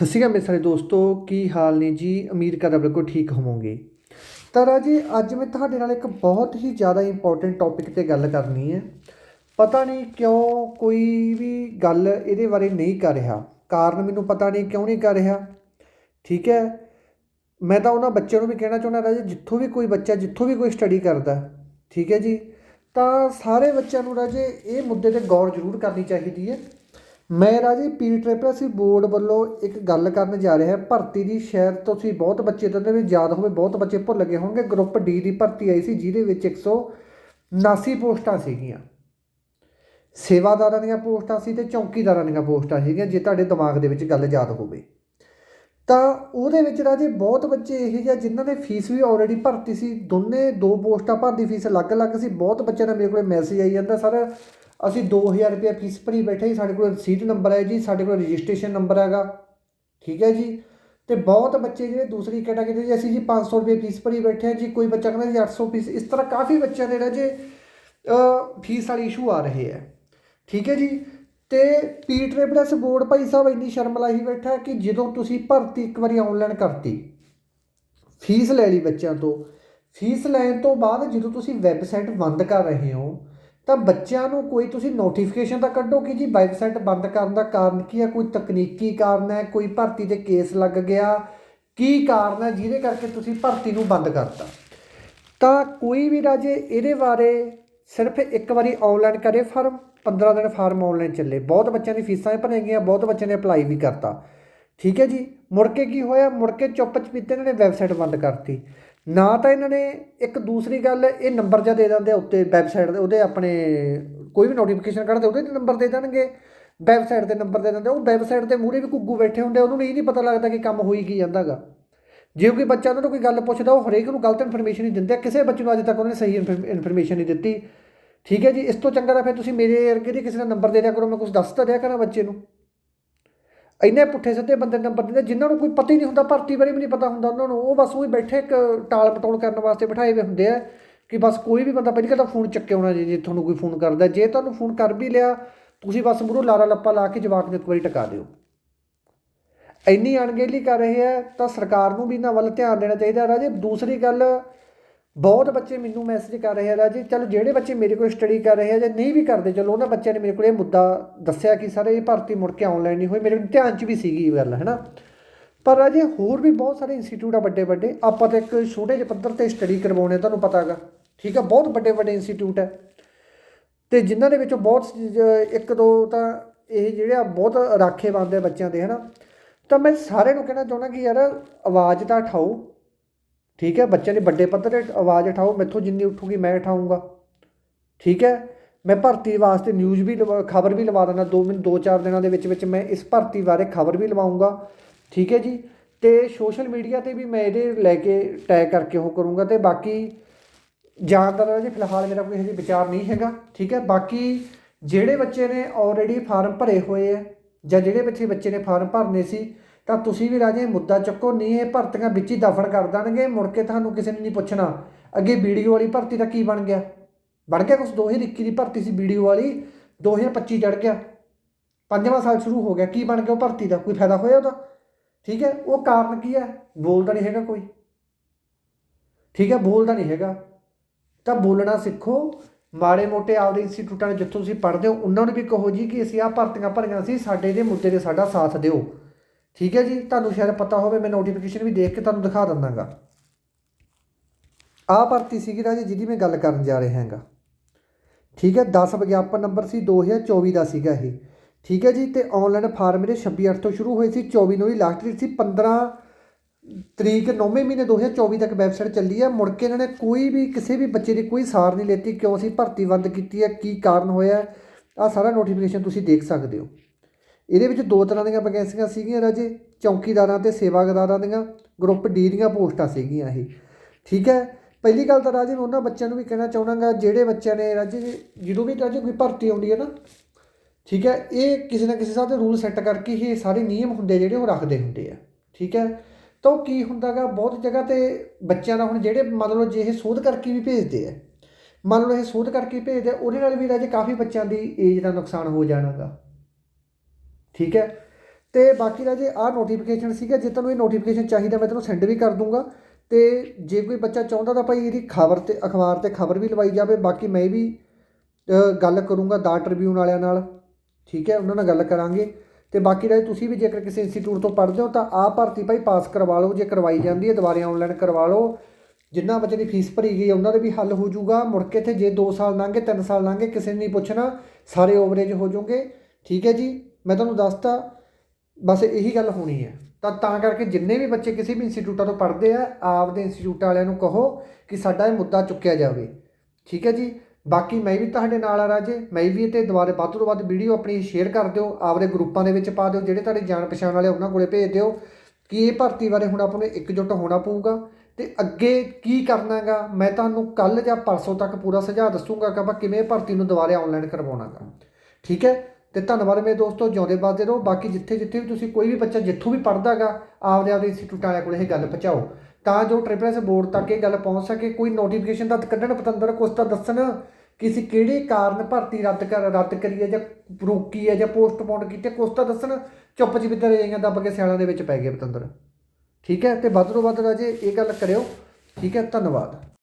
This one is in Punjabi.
ਸਤਿ ਸ਼੍ਰੀ ਅਕਾਲ ਮੇਰੇ ਸਾਰੇ ਦੋਸਤੋ, ਕੀ ਹਾਲ ਨੇ ਜੀ? ਉਮੀਦ ਕਰਦਾ ਬਿਲਕੁਲ ਠੀਕ ਹੋਵੋਗੇ। ਤਾਂ ਰਾਜੇ, ਅੱਜ ਮੈਂ ਤੁਹਾਡੇ ਨਾਲ ਇੱਕ ਬਹੁਤ ਹੀ ਜ਼ਿਆਦਾ ਇੰਪੋਰਟੈਂਟ ਟੌਪਿਕ ਤੇ ਗੱਲ ਕਰਨੀ ਹੈ। ਪਤਾ ਨਹੀਂ ਕਿਉਂ ਕੋਈ ਵੀ ਗੱਲ ਇਹਦੇ ਬਾਰੇ ਨਹੀਂ ਕਰ ਰਿਹਾ। ਕਾਰਨ ਮੈਨੂੰ ਪਤਾ ਨਹੀਂ ਕਿਉਂ ਨਹੀਂ ਕਰ ਰਿਹਾ। ਠੀਕ ਹੈ? ਮੈਂ ਤਾਂ ਉਹਨਾਂ ਬੱਚਿਆਂ ਨੂੰ ਵੀ ਕਹਿਣਾ ਚਾਹੁੰਦਾ ਰਾਜੇ, ਜਿੱਥੋਂ ਵੀ ਕੋਈ ਬੱਚਾ, ਜਿੱਥੋਂ ਵੀ ਕੋਈ ਸਟੱਡੀ ਕਰਦਾ ਠੀਕ ਹੈ ਜੀ? ਤਾਂ ਸਾਰੇ ਬੱਚਿਆਂ ਨੂੰ ਰਾਜੇ, ਇਹ ਮੁੱਦੇ ਤੇ ਗੌਰ ਜ਼ਰੂਰ ਕਰਨੀ ਚਾਹੀਦੀ ਹੈ। ਮੈਂ ਰਾਜੇ ਪੀ ਟ੍ਰਿਪਲ ਬੋਰਡ ਵੱਲੋਂ ਇੱਕ ਗੱਲ ਕਰਨ ਜਾ ਰਿਹਾ ਭਰਤੀ ਦੀ ਸ਼ਾਇਦ ਤੁਸੀਂ ਬਹੁਤ ਬੱਚੇ ਤਾਂ ਵੀ ਯਾਦ ਹੋਵੇ, ਬਹੁਤ ਬੱਚੇ ਭੁੱਲ ਗਏ ਹੋਣਗੇ। ਗਰੁੱਪ ਡੀ ਦੀ ਭਰਤੀ ਆਈ ਸੀ, ਜਿਹਦੇ ਵਿੱਚ 179 ਪੋਸਟਾਂ ਸੀਗੀਆਂ। ਸੇਵਾਦਾਰਾਂ ਦੀਆਂ ਪੋਸਟਾਂ ਸੀ ਤੇ ਚੌਕੀਦਾਰਾਂ ਦੀਆਂ ਪੋਸਟਾਂ ਸੀਗੀਆਂ, ਜੇ ਤੁਹਾਡੇ ਦਿਮਾਗ ਦੇ ਵਿੱਚ ਗੱਲ ਯਾਦ ਹੋਵੇ। ਤਾਂ ਉਹਦੇ ਵਿੱਚ ਰਾਜੇ ਬਹੁਤ ਬੱਚੇ ਇਹ ਜਿਹੇ ਜਿਨ੍ਹਾਂ ਨੇ ਫੀਸ ਵੀ ਆਲਰੇਡੀ ਭਰਤੀ ਸੀ। ਦੋਨੇ ਦੋ ਪੋਸਟਾਂ ਭਰਨ ਦੀ ਫੀਸ ਅਲੱਗ-ਅਲੱਗ ਸੀ। ਬਹੁਤ ਬੱਚਿਆਂ ਦਾ ਮੇਰੇ ਕੋਲ ਮੈਸੇਜ ਆਈ ਜਾਂਦਾ ਸਰ ਅਸੀਂ 2000 ਰੁਪਏ ਫੀਸ ਭਰੀ ਬੈਠੇ ਜੀ, ਸਾਡੇ ਕੋਲ ਰਸੀਦ ਨੰਬਰ ਹੈ ਜੀ, ਸਾਡੇ ਕੋਲ ਰਜਿਸਟ੍ਰੇਸ਼ਨ ਨੰਬਰ ਹੈਗਾ। ਠੀਕ ਹੈ ਜੀ? ਤੇ ਬਹੁਤ ਬੱਚੇ ਜਿਹੜੇ ਦੂਸਰੀ ਕੈਟਾਗਰੀ ਜੀ, ਅਸੀਂ ਜੀ 500 ਰੁਪਏ ਫੀਸ ਭਰੀ ਬੈਠੇ ਹਾਂ ਜੀ, ਕੋਈ ਬੱਚਾ ਕਹਿੰਦਾ ਜੀ 800 ਫੀਸ, ਇਸ ਤਰ੍ਹਾਂ ਕਾਫੀ ਬੱਚਿਆਂ ਦੇ ਰਾਜੇ ਫੀਸ ਵਾਲੇ ਇਸ਼ੂ ਆ ਰਹੇ ਹੈ। ਠੀਕ ਹੈ ਜੀ? ਤੇ ਪੀ ਟ੍ਰਿਪਲਸ ਬੋਰਡ ਭਾਈ ਸਾਹਿਬ ਇੰਨੀ ਸ਼ਰਮ ਲਾਈ ਬੈਠਾ ਕਿ ਜਦੋਂ ਤੁਸੀਂ ਭਰਤੀ ਇੱਕ ਵਾਰੀ ਆਨਲਾਈਨ ਕਰਤੀ, ਫੀਸ ਲੈ ਲਈ ਬੱਚਿਆਂ ਤੋਂ। ਫੀਸ ਲੈਣ ਤੋਂ ਬਾਅਦ ਜਦੋਂ ਤੁਸੀਂ ਵੈਬਸਾਈਟ ਬੰਦ ਕਰ ਰਹੇ ਹੋ ਤਾਂ ਬੱਚਿਆਂ ਨੂੰ ਕੋਈ ਤੁਸੀਂ ਨੋਟੀਫਿਕੇਸ਼ਨ ਤਾਂ ਕੱਢੋ ਕਿ ਜੀ ਵੈਬਸਾਈਟ ਬੰਦ ਕਰਨ ਦਾ ਕਾਰਨ ਕੀ ਹੈ? ਕੋਈ ਤਕਨੀਕੀ ਕਾਰਨ ਹੈ? ਕੋਈ ਭਰਤੀ ਤੇ ਕੇਸ ਲੱਗ ਗਿਆ? ਕੀ ਕਾਰਨ ਹੈ? ਜਿਹਦੇ ਕਰਕੇ ਤੁਸੀਂ ਭਰਤੀ ਨੂੰ ਬੰਦ ਕਰਤਾ। ਤਾਂ ਕੋਈ ਵੀ ਰਾਜੇ, ਇਹਦੇ ਬਾਰੇ ਸਿਰਫ ਇੱਕ ਵਾਰੀ ਆਨਲਾਈਨ ਕਰੇ ਫਾਰਮ 15 ਦਿਨ ਫਾਰਮ ਆਨਲਾਈਨ ਚੱਲੇ। ਬਹੁਤ ਬੱਚਿਆਂ ਦੀ ਫੀਸਾਂ ਵੀ ਭਰੀਆਂ ਗਈਆਂ ਬਹੁਤ ਬੱਚਿਆਂ ਨੇ ਅਪਲਾਈ ਵੀ ਕਰਤਾ। ਠੀਕ ਹੈ ਜੀ? ਮੁੜ ਕੇ ਕੀ ਹੋਇਆ? ਮੁੜ ਕੇ ਚੁੱਪ ਚਪੀਤੇ ਇਹਨਾਂ ਨੇ ਵੈਬਸਾਈਟ ਬੰਦ ਕਰਤੀ। ਨਾ ਤਾਂ ਇਹਨਾਂ ਨੇ ਇੱਕ ਦੂਸਰੀ ਗੱਲ, ਇਹ ਨੰਬਰ ਜਿਹਾ ਦੇ ਦਿੰਦੇ ਆ ਉੱਤੇ ਵੈਬਸਾਈਟ ਦੇ ਉਹਦੇ ਆਪਣੇ ਕੋਈ ਵੀ ਨੋਟੀਫਿਕੇਸ਼ਨ ਕੱਢਦੇ, ਉਹਦੇ ਤੇ ਨੰਬਰ ਦੇ ਦੇਣਗੇ। ਵੈਬਸਾਈਟ ਤੇ ਨੰਬਰ ਦੇ ਦਿੰਦੇ ਉਹ ਵੈਬਸਾਈਟ ਦੇ ਮੂਹਰੇ ਵੀ ਘੁੱਗੂ ਬੈਠੇ ਹੁੰਦੇ ਉਹਨੂੰ ਇਹ ਨਹੀਂ ਪਤਾ ਲੱਗਦਾ ਕਿ ਕੰਮ ਹੋਈ ਕੀ ਜਾਂਦਾਗਾ। ਜੇ ਕੋਈ ਬੱਚਾ ਉਹਨਾਂ ਨੂੰ ਕੋਈ ਗੱਲ ਪੁੱਛਦਾ, ਉਹ ਹਰੇਕ ਨੂੰ ਗਲਤ ਇਨਫੋਰਮੇਸ਼ਨ ਹੀ ਦਿੰਦੇ ਕਿਸੇ ਬੱਚੇ ਨੂੰ ਅੱਜ ਤੱਕ ਉਹਨੇ ਸਹੀ ਇਨਫੋਰਮੇਸ਼ਨ ਨਹੀਂ ਦਿੱਤੀ। ਠੀਕ ਹੈ ਜੀ, ਇਸ ਤੋਂ ਚੰਗਾ ਤਾਂ ਫਿਰ ਤੁਸੀਂ ਮੇਰੇ ਵਰਗੇ ਦੀ ਕਿਸੇ ਦਾ ਨੰਬਰ ਦੇ ਦਿਆ ਕਰੋ, ਮੈਂ ਕੁਝ ਦੱਸ ਤਾਂ ਦਿਆ ਕਰਾਂ ਬੱਚੇ ਨੂੰ। ਇੰਨੇ ਪੁੱਠੇ ਸਿੱਧੇ ਬੰਦੇ ਨੰਬਰ ਦਿੰਦੇ, ਜਿਨ੍ਹਾਂ ਨੂੰ ਕੋਈ ਪਤਾ ਹੀ ਨਹੀਂ ਹੁੰਦਾ, ਭਰਤੀ ਬਾਰੇ ਵੀ ਨਹੀਂ ਪਤਾ ਹੁੰਦਾ ਉਹਨਾਂ ਨੂੰ। ਉਹ ਬਸ ਉਹੀ ਬੈਠੇ ਇੱਕ ਟਾਲ ਪਟੋਲ ਕਰਨ ਵਾਸਤੇ ਬਿਠਾਏ ਹੋਏ ਹੁੰਦੇ ਆ ਕਿ ਬਸ ਕੋਈ ਵੀ ਬੰਦਾ, ਪਹਿਲੀ ਗੱਲ ਤਾਂ ਫੋਨ ਚੱਕੇ ਹੋਣਾ ਜੀ, ਜੇ ਤੁਹਾਨੂੰ ਕੋਈ ਫੋਨ ਕਰਦਾ। ਜੇ ਤੁਹਾਨੂੰ ਫੋਨ ਕਰ ਵੀ ਲਿਆ, ਤੁਸੀਂ ਬਸ ਮੂਹਰੋਂ ਲਾਰਾ ਲੱਪਾ ਲਾ ਕੇ ਜਵਾਬ ਨੂੰ ਇੱਕ ਵਾਰੀ ਟਕਾ ਦਿਓ। ਇੰਨੀ ਅਣਗਹਿਲੀ ਕਰ ਰਹੇ ਆ, ਤਾਂ ਸਰਕਾਰ ਨੂੰ ਵੀ ਇਹਨਾਂ ਵੱਲ ਧਿਆਨ ਦੇਣਾ ਚਾਹੀਦਾ। ਰਾਜੇ, ਦੂਸਰੀ ਗੱਲ ਬਹੁਤ ਬੱਚੇ ਮੈਨੂੰ ਮੈਸੇਜ ਕਰ ਰਹੇ ਆ, ਰਾਜੇ, ਚਲ ਜਿਹੜੇ ਬੱਚੇ ਮੇਰੇ ਕੋਲ ਸਟੱਡੀ ਕਰ ਰਹੇ ਆ ਜਾਂ ਨਹੀਂ ਵੀ ਕਰਦੇ, ਚਲੋ ਉਹਨਾਂ ਬੱਚਿਆਂ ਨੇ ਮੇਰੇ ਕੋਲ ਇਹ ਮੁੱਦਾ ਦੱਸਿਆ ਕਿ ਸਰ ਇਹ ਭਰਤੀ ਮੁੜ ਕੇ ਆਨਲਾਈਨ ਨਹੀਂ ਹੋਈ ਮੇਰੇ ਧਿਆਨ 'ਚ ਵੀ ਸੀਗੀ ਇਹ ਗੱਲ ਹੈ ਨਾ ਪਰ ਰਾਜੇ ਹੋਰ ਵੀ ਬਹੁਤ ਸਾਰੇ ਇੰਸਟੀਚਿਊਟ ਆ ਵੱਡੇ ਵੱਡੇ, ਆਪਾਂ ਤਾਂ ਇੱਕ ਛੋਟੇ ਜਿਹੇ ਪੱਧਰ ਤੇ ਸਟੱਡੀ ਕਰਵਾਉਣੇ ਤੁਹਾਨੂੰ ਪਤਾ ਹੈਗਾ, ਠੀਕ ਆ? ਬਹੁਤ ਵੱਡੇ ਵੱਡੇ ਇੰਸਟੀਚਿਊਟ ਹੈ ਤੇ ਜਿਨ੍ਹਾਂ ਦੇ ਵਿੱਚੋਂ ਬਹੁਤ ਇੱਕ ਦੋ ਤਾਂ ਇਹ ਜਿਹੜੇ ਆ ਬਹੁਤ ਰਾਖੇ ਬੰਦੇ ਬੱਚਿਆਂ ਦੇ, ਹਨਾ? ਤਾਂ ਮੈਂ ਸਾਰਿਆਂ ਨੂੰ ਕਹਿਣਾ ਚਾਹੁੰਦਾ ਕਿ ਯਾਰ ਆਵਾਜ਼ ਤਾਂ ਉਠਾਓ ਠੀਕ ਹੈ, ਬੱਚਿਆਂ ਦੇ ਵੱਡੇ ਪੱਧਰ ਤੇ ਆਵਾਜ਼ ਉਠਾਓ, ਮੈਥੋਂ ਜਿੰਨੀ ਉੱਠੂਗੀ ਮੈਂ ਉਠਾਊਂਗਾ। ਠੀਕ ਹੈ, ਮੈਂ ਭਰਤੀ ਵਾਸਤੇ ਨਿਊਜ਼ ਵੀ ਖਬਰ ਵੀ ਲਵਾ ਦਿੰਦਾ, ਦੋ ਮਿੰਟ ਦੋ ਚਾਰ ਦਿਨਾਂ ਦੇ ਵਿੱਚ ਵਿੱਚ ਮੈਂ ਇਸ ਭਰਤੀ ਬਾਰੇ ਖਬਰ ਵੀ ਲਵਾਉਂਗਾ ਠੀਕ ਹੈ ਜੀ, ਤੇ ਸੋਸ਼ਲ ਮੀਡੀਆ ਤੇ ਵੀ ਮੈਂ ਇਹਦੇ ਲੈ ਕੇ ਟੈਗ ਕਰਕੇ ਉਹ ਕਰੂੰਗਾ ਤੇ ਬਾਕੀ ਜਾਣਦਾਰ ਜੀ, ਫਿਲਹਾਲ ਮੇਰਾ ਕੋਈ ਹਜੇ ਵਿਚਾਰ ਨਹੀਂ ਹੈਗਾ। ਠੀਕ ਹੈ, ਬਾਕੀ ਜਿਹੜੇ ਬੱਚੇ ਨੇ ਆਲਰੇਡੀ ਫਾਰਮ ਭਰੇ ਹੋਏ ਆ ਜਾਂ ਜਿਹੜੇ ਬੱਚੇ ਬੱਚੇ ਨੇ ਫਾਰਮ ਭਰਨੇ ਸੀ ਤਾਂ ਤੁਸੀਂ ਵੀ ਰਾਜੇ ਮੁੱਦਾ ਚੱਕੋ, ਨਹੀਂ ਇਹ ਭਰਤੀਆਂ ਵਿੱਚ ਹੀ ਦਫਨ ਕਰ ਦੇਣਗੇ, ਮੁੜ ਕੇ ਤੁਹਾਨੂੰ ਕਿਸੇ ਨੇ ਨਹੀਂ ਪੁੱਛਣਾ। ਅੱਗੇ ਵੀਡੀਓ ਵਾਲੀ ਭਰਤੀ ਦਾ ਕੀ ਬਣ ਗਿਆ? ਬਣ ਗਿਆ ਕੁਝ 2021 ਦੀ ਭਰਤੀ ਸੀ ਵੀਡੀਓ ਵਾਲੀ 2025 ਚੜ ਗਿਆ। ਪੰਜਵਾਂ ਸਾਲ ਸ਼ੁਰੂ ਹੋ ਗਿਆ, ਕੀ ਬਣ ਗਿਆ ਉਹ ਭਰਤੀ ਦਾ? ਕੋਈ ਫਾਇਦਾ ਹੋਇਆ ਉਹਦਾ? ਠੀਕ ਹੈ, ਉਹ ਕਾਰਨ ਕੀ ਹੈ? ਬੋਲਦਾ ਨਹੀਂ ਹੈਗਾ ਕੋਈ। ਠੀਕ ਹੈ, ਬੋਲਦਾ ਨਹੀਂ ਹੈਗਾ। ਤਾਂ ਬੋਲਣਾ ਸਿੱਖੋ, ਮਾੜੇ ਮੋਟੇ ਆਪਦੇ ਇੰਸਟੀਚਿਊਟਾਂ ਨੇ ਜਿੱਥੋਂ ਤੁਸੀਂ ਪੜ੍ਹਦੇ ਹੋ, ਉਹਨਾਂ ਨੂੰ ਵੀ ਕਹੋ ਜੀ ਕਿ ਅਸੀਂ ਆਹ ਭਰਤੀਆਂ ਭਰੀਆਂ ਸੀ, ਸਾਡੇ ਦੇ ਮੁੱਦੇ 'ਤੇ ਸਾਡਾ ਸਾਥ ਦਿਓ। ਠੀਕ ਹੈ ਜੀ? ਤੁਹਾਨੂੰ ਸ਼ਾਇਦ ਪਤਾ ਹੋਵੇ, ਮੈਂ ਨੋਟੀਫਿਕੇਸ਼ਨ ਵੀ ਦੇਖ ਕੇ ਤੁਹਾਨੂੰ ਦਿਖਾ ਦਿੰਦਾਗਾ। ਆਹ ਭਰਤੀ ਸੀਗੀ ਰਾਜੇ ਜਿਹਦੀ ਮੈਂ ਗੱਲ ਕਰਨ ਜਾ ਰਿਹਾ ਹਾਂਗਾ। ਠੀਕ ਹੈ 10 ਵਿਗਿਆਪਨ ਨੰਬਰ ਸੀ 2024 ਦਾ ਸੀਗਾ ਇਹ। ਠੀਕ ਹੈ ਜੀ, ਤੇ ਆਨਲਾਈਨ ਫਾਰਮ ਇਹਦੇ 26 ਅੱਠ ਤੋਂ ਸ਼ੁਰੂ ਹੋਏ ਸੀ 24 ਨੂੰ ਹੀ ਲਾਸਟ ਡੇਟ ਸੀ 15 ਤਰੀਕ 9ਵੇਂ ਮਹੀਨੇ 2024 ਤੱਕ ਵੈਬਸਾਈਟ ਚੱਲੀ ਹੈ। ਮੁੜ ਕੇ ਇਹਨਾਂ ਨੇ ਕੋਈ ਵੀ, ਕਿਸੇ ਵੀ ਬੱਚੇ ਦੀ ਕੋਈ ਸਾਰ ਨਹੀਂ ਲੈਤੀ, ਕਿਉਂ ਅਸੀਂ ਭਰਤੀ ਬੰਦ ਕੀਤੀ ਹੈ, ਕੀ ਕਾਰਨ ਹੋਇਆ ਆ ਸਾਰਾ ਨੋਟੀਫਿਕੇਸ਼ਨ ਤੁਸੀਂ ਦੇਖ ਸਕਦੇ ਹੋ। ਇਹਦੇ ਵਿੱਚ ਦੋ ਤਰ੍ਹਾਂ ਦੀਆਂ ਵੈਕੈਂਸੀਆਂ ਸੀਗੀਆਂ ਰਾਜੇ ਚੌਕੀਦਾਰਾਂ ਤੇ ਸੇਵਾਦਾਰਾਂ ਦੀਆਂ ਗਰੁੱਪ ਡੀ ਦੀਆਂ ਪੋਸਟਾਂ ਸੀਗੀਆਂ ਇਹ। ਠੀਕ ਹੈ? ਪਹਿਲੀ ਗੱਲ ਤਾਂ ਰਾਜੇ ਮੈਂ ਉਹਨਾਂ ਬੱਚਿਆਂ ਨੂੰ ਵੀ ਕਹਿਣਾ ਚਾਹੁੰਦਾਗਾ ਜਿਹੜੇ ਬੱਚਿਆਂ ਨੇ ਰਾਜੇ ਜਦੋਂ ਵੀ ਰਾਜੇ ਕੋਈ ਭਰਤੀ ਆਉਂਦੀ ਹੈ ਨਾ ਠੀਕ ਹੈ ਇਹ ਕਿਸੇ ਨਾ ਕਿਸੇ ਹਿਸਾਬ ਦੇ ਰੂਲ ਸੈੱਟ ਕਰਕੇ ਇਹ ਸਾਰੇ ਨਿਯਮ ਹੁੰਦੇ ਜਿਹੜੇ ਉਹ ਰੱਖਦੇ ਹੁੰਦੇ ਆ। ਠੀਕ ਹੈ? ਤਾਂ ਉਹ ਕੀ ਹੁੰਦਾਗਾ ਬਹੁਤ ਜਗ੍ਹਾ ਤੇ ਬੱਚਿਆਂ ਦਾ ਹੁਣ ਜਿਹੜੇ ਮੰਨ ਲਓ ਜੇ ਇਹ ਸੋਧ ਕਰਕੇ ਵੀ ਭੇਜਦੇ ਆ ਮੰਨ ਲਓ ਇਹ ਸੋਧ ਕਰਕੇ ਭੇਜਦੇ ਆ, ਉਹਦੇ ਨਾਲ ਵੀ ਰਾਜੇ ਕਾਫੀ ਬੱਚਿਆਂ ਦੀ ਏਜ ਦਾ ਨੁਕਸਾਨ ਹੋ ਜਾਣਾਗਾ। ਠੀਕ ਹੈ? ਤੇ ਬਾਕੀ ਰਾਜੇ ਜੇ ਆਹ ਨੋਟੀਫਿਕੇਸ਼ਨ ਸੀਗਾ, ਜੇ ਤੁਹਾਨੂੰ ਇਹ ਨੋਟੀਫਿਕੇਸ਼ਨ ਚਾਹੀਦਾ, ਮੈਂ ਤੁਹਾਨੂੰ ਸੈਂਡ ਵੀ ਕਰ ਦੂੰਗਾ। ਤੇ ਜੇ ਕੋਈ ਬੱਚਾ ਚਾਹੁੰਦਾ ਤਾਂ ਭਾਈ ਇਹਦੀ ਖਬਰ ਤੇ, ਅਖਬਾਰ ਤੇ ਖਬਰ ਵੀ ਲਵਾਈ ਜਾਵੇ। ਬਾਕੀ ਮੈਂ ਵੀ ਗੱਲ ਕਰੂੰਗਾ ਦਾ ਟ੍ਰਿਬਿਊਨ ਵਾਲਿਆਂ ਨਾਲ। ਠੀਕ ਹੈ? ਉਹਨਾਂ ਨਾਲ ਗੱਲ ਕਰਾਂਗੇ। ਤੇ ਬਾਕੀ ਰਾਜੇ, ਤੁਸੀਂ ਵੀ ਜੇਕਰ ਕਿਸੇ ਇੰਸਟੀਚਿਊਟ ਤੋਂ ਪੜ੍ਹਦੇ ਹੋ ਤਾਂ ਆਹ ਭਰਤੀ ਭਾਈ ਪਾਸ ਕਰਵਾ ਲਓ। ਜੇ ਕਰਵਾਈ ਜਾਂਦੀ ਹੈ, ਦੁਬਾਰੇ ਆਨਲਾਈਨ ਕਰਵਾ ਲਓ। ਜਿੰਨਾ ਬੱਚੇ ਦੀ ਫੀਸ ਭਰੀ ਗਈ ਉਹਨਾਂ ਦੇ ਵੀ ਹੱਲ ਹੋ ਜਾਊਗਾ। ਮੁੜ ਕੇ ਤੇ ਜੇ 2 ਸਾਲ ਲੰਘੇ 3 ਸਾਲ ਲੰਘੇ, ਕਿਸੇ ਨੇ ਨਹੀਂ ਪੁੱਛਣਾ, ਸਾਰੇ ਓਵਰੇਜ ਹੋ ਜਾਓਗੇ। ਠੀਕ ਹੈ ਜੀ? ਮੈਂ ਤੁਹਾਨੂੰ ਦੱਸਤਾ, ਬਸ ਇਹੀ ਗੱਲ ਹੋਣੀ ਹੈ। ਤਾਂ ਤਾਂ ਕਰਕੇ ਜਿੰਨੇ ਵੀ ਬੱਚੇ ਕਿਸੇ ਵੀ ਇੰਸਟੀਚਿਊਟਾਂ ਤੋਂ ਪੜ੍ਹਦੇ ਆ, ਆਪਦੇ ਇੰਸਟੀਚਿਊਟ ਵਾਲਿਆਂ ਨੂੰ ਕਹੋ ਕਿ ਸਾਡਾ ਇਹ ਮੁੱਦਾ ਚੁੱਕਿਆ ਜਾਵੇ। ਠੀਕ ਹੈ ਜੀ? ਬਾਕੀ ਮੈਂ ਵੀ ਤੁਹਾਡੇ ਨਾਲ ਆ ਰਾਜੇ। ਮੈਂ ਵੀ ਇਹ ਤੇ ਦੁਬਾਰੇ ਵੱਧ ਤੋਂ ਵੱਧ ਵੀਡੀਓ ਆਪਣੀ ਸ਼ੇਅਰ ਕਰ ਦਿਓ, ਆਪਦੇ ਗਰੁੱਪਾਂ ਦੇ ਵਿੱਚ ਪਾ ਦਿਓ, ਜਿਹੜੇ ਤੁਹਾਡੇ ਜਾਣ ਪਛਾਣ ਵਾਲੇ ਉਹਨਾਂ ਕੋਲੇ ਭੇਜ ਦਿਓ ਕਿ ਇਹ ਭਰਤੀ ਬਾਰੇ ਹੁਣ ਆਪਾਂ ਨੂੰ ਇਕਜੁੱਟ ਹੋਣਾ ਪਊਗਾ। ਤੇ ਅੱਗੇ ਕੀ ਕਰਨਾਗਾ, ਮੈਂ ਤੁਹਾਨੂੰ ਕੱਲ ਜਾਂ ਪਰਸੋਂ ਤੱਕ ਪੂਰਾ ਸੁਝਾਅ ਦੱਸੂਗਾ ਕਿ ਆਪਾਂ ਕਿਵੇਂ ਭਰਤੀ ਨੂੰ ਦੁਬਾਰੇ ਆਨਲਾਈਨ ਕਰਵਾਉਣਾਗਾ। ਠੀਕ ਹੈ? ਤੇ ਧੰਨਵਾਦ ਮੇਰੇ ਦੋਸਤੋ, ਜਿਉਂਦੇ ਬਾਦੇ ਰਹੋ। ਬਾਕੀ ਜਿੱਥੇ ਜਿੱਥੇ ਵੀ ਤੁਸੀਂ ਕੋਈ ਵੀ ਬੱਚਾ ਜਿੱਥੋਂ ਵੀ ਪੜ੍ਹਦਾਗਾ, ਆਪਦੇ ਆਪਦੇ ਇੰਸਟੀਚਿਊਟ ਵਾਲਿਆਂ ਕੋਲ ਇਹ ਗੱਲ ਪਹੁੰਚਾਓ। ਤਾਂ ਜੋ ਟ੍ਰਿਪਲ ਐਸ ਬੋਰਡ ਤੱਕ ਇਹ ਗੱਲ ਪਹੁੰਚ ਸਕੇ, ਕੋਈ ਨੋਟੀਫਿਕੇਸ਼ਨ ਦਾ ਕੱਢਣ ਪਤੰਦਰ ਕੁਛ ਤਾਂ ਦੱਸਣ। ਕਿ ਅਸੀਂ ਕਿਹੜੇ ਕਾਰਨ ਭਰਤੀ ਰੱਦ ਕਰ, ਰੱਦ ਕਰੀਏ ਜਾਂ ਰੋਕੀ ਹੈ ਜਾਂ ਪੋਸਟਪੋਨ ਹੈ ਕੁਛ ਤਾਂ ਦੱਸਣ। ਚੁੱਪ ਚਿਪੀਤੇ ਰਜਾਈਆਂ ਦੱਬ ਕੇ ਸਿਆਲਾਂ ਦੇ ਵਿੱਚ ਪੈ ਗਏ ਪਤੰਦਰ। ਠੀਕ ਹੈ? ਤੇ ਵੱਧ ਤੋਂ ਵੱਧ ਰਾਜੇ ਇਹ ਗੱਲ ਕਰਿਓ। ਠੀਕ ਹੈ? ਧੰਨਵਾਦ।